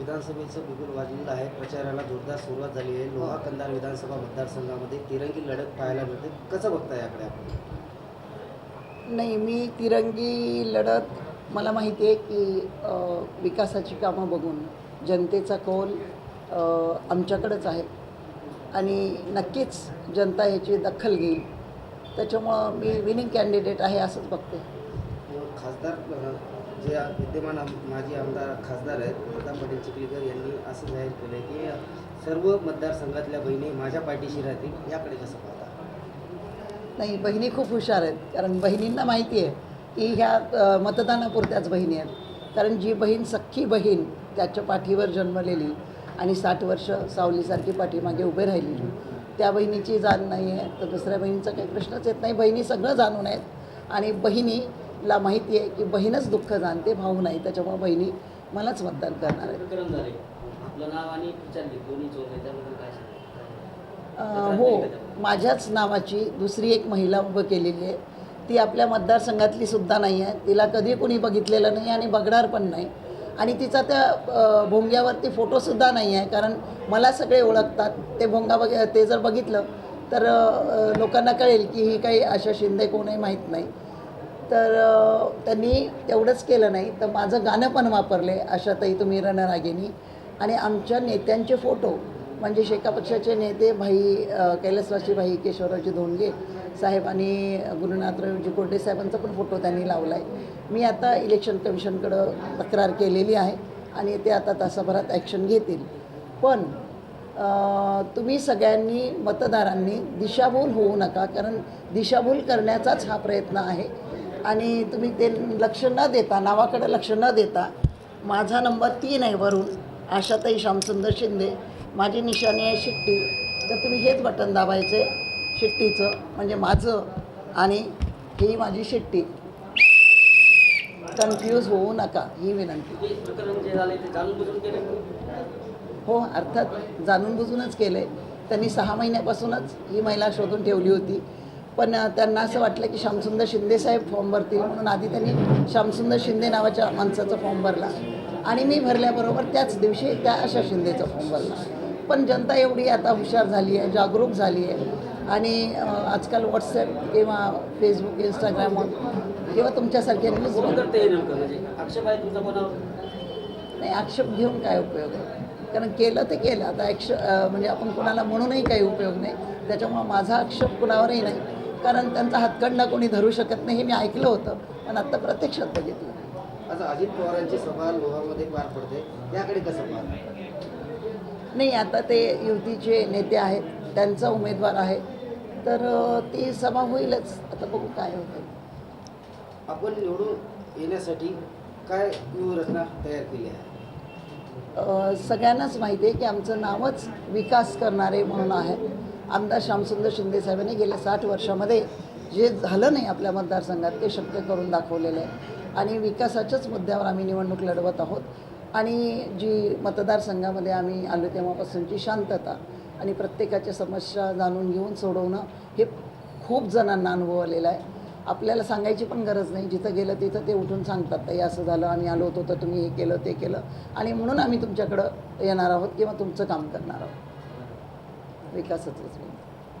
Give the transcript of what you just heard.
विधानसभेचं बिगुल वाजलेलं आहे. प्रचाराला जोरदार सुरुवात झाली आहे. लोहा कंधार विधानसभा मतदारसंघामध्ये तिरंगी लढत पाहायला मिळते. कसं बघता याकडे आपण? नाही मी तिरंगी लढत मला माहिती आहे की विकासाची कामं बघून जनतेचा कौल आमच्याकडंच आहे. आणि नक्कीच जनता याची दखल घेईल. त्याच्यामुळं मी विनिंग कॅन्डिडेट आहे असंच बघते. खासदार जे विद्यमान माजी आमदार खासदार आहेत प्रताप पाटील चिखलीकर यांनी असं जाहीर केलं आहे की सर्व मतदारसंघातल्या बहिणी माझ्या पाठीशी राहतील याकडे कसं पाहता? नाही बहिणी खूप हुशार आहेत कारण बहिणींना माहिती आहे की ह्या मतदानापुरत्याच बहिणी आहेत. कारण जी बहीण सख्खी बहीण त्याच्या पाठीवर जन्मलेली आणि साठ वर्ष सावलीसारखी पाठीमागे उभे राहिलेली त्या बहिणीची जाण नाही आहे तर दुसऱ्या बहिणीचा काही प्रश्नच येत नाही. बहिणी सगळं जाणून आहेत आणि बहिणी बहिणीला माहिती आहे की बहीणच दुःख जाणते भाऊ नाही त्याच्यामुळे बहिणी मलाच मतदान करणार? अ, हो माझ्याच नावाची दुसरी एक महिला उभं केलेली आहे. ती आपल्या मतदारसंघातली सुद्धा नाही आहे. तिला कधी कोणी बघितलेलं नाही आणि बघणार पण नाही. आणि तिचा त्या भोंग्यावरती फोटोसुद्धा नाही आहे कारण मला सगळे ओळखतात. ते भोंगा बघ ते जर बघितलं तर लोकांना कळेल की ही काही आशा शिंदे कोण आहे माहीत नाही. तर त्यांनी तेवढंच केलं नाही. तर माझं गाणं पण वापरले अशातही तुम्ही रणरागिनी आणि आमच्या नेत्यांचे फोटो म्हणजे शेका पक्षाचे नेते भाई कैलासवासी भाई केशवरावजी धोंडगे साहेब आणि गुरुनाथरावजी कोरडे साहेबांचा पण फोटो त्यांनी लावला आहे मी आता इलेक्शन कमिशनकडं तक्रार केलेली आहे आणि ते आता तासाभरात ॲक्शन घेतील. पण तुम्ही सगळ्यांनी मतदारांनी दिशाभूल होऊ नका कारण दिशाभूल करण्याचाच हा प्रयत्न आहे. आणि तुम्ही ते लक्ष न देता नावाकडे लक्ष न देता माझा नंबर तीन आहे वरून आशाताई श्यामसुंदर शिंदे माझी निशाणी आहे शिट्टी. तर तुम्ही हेच बटन दाबायचे शिट्टीचं म्हणजे माझं आणि ही माझी शिट्टी. कन्फ्यूज होऊ नका ही विनंती. हो अर्थात जाणून बुजूनच केलं आहे त्यांनी सहा महिन्यापासूनच ही महिला शोधून ठेवली होती. पण त्यांना असं वाटलं की श्यामसुंदर शिंदे साहेब फॉर्म भरतील म्हणून आधी त्यांनी श्यामसुंदर शिंदे नावाच्या माणसाचा फॉर्म भरला. आणि मी भरल्याबरोबर त्याच दिवशी त्या अशा शिंदेचा फॉर्म भरला. पण जनता एवढी आता हुशार झाली आहे जागरूक झाली आहे. आणि आजकाल व्हॉट्सॲप किंवा फेसबुक इंस्टाग्रामवर किंवा तुमच्यासारख्या न्यूज म्हणजे नाही आक्षेप घेऊन काय उपयोग आहे? कारण केलं ते केलं. आता ॲक्श म्हणजे आपण कोणाला म्हणूनही काही उपयोग नाही. त्याच्यामुळं माझा आक्षेप कुणावरही नाही. कारण त्यांचा हातखंडा कोणी धरू शकत नाही हे मी ऐकलं होतं पण आत्ता प्रत्यक्षात बघितलं आता अजित पवारांची सभा लोहामध्ये पार पडते याकडे कसं नाही आता ते युतीचे नेते आहेत त्यांचा उमेदवार आहे तर ती सभा होईलच. आता बघू काय होतं. आपण निवडून येण्यासाठी काय व्यूहरचना तयार केली आहे? सगळ्यांनाच माहिती आहे की आमचं नावच विकास करणारे म्हणून आहे. आमदार श्यामसुंदर शिंदे साहेबांनी गेल्या साठ वर्षामध्ये जे झालं नाही आपल्या मतदारसंघात ते शक्य करून दाखवलेलं आहे. आणि विकासाच्याच मुद्द्यावर आम्ही निवडणूक लढवत आहोत. आणि जी मतदारसंघामध्ये आम्ही आलो तेव्हापासूनची शांतता आणि प्रत्येकाच्या समस्या जाणून घेऊन सोडवणं हे खूप जणांना अनुभव आलेला आहे. आपल्याला सांगायची पण गरज नाही. जिथं गेलं तिथं ते उठून सांगतात ताई असं झालं आम्ही आलो होतो तर तुम्ही हे केलं ते केलं. आणि म्हणून आम्ही तुमच्याकडं येणार आहोत किंवा तुमचं काम करणार आहोत. Because vykazatelný.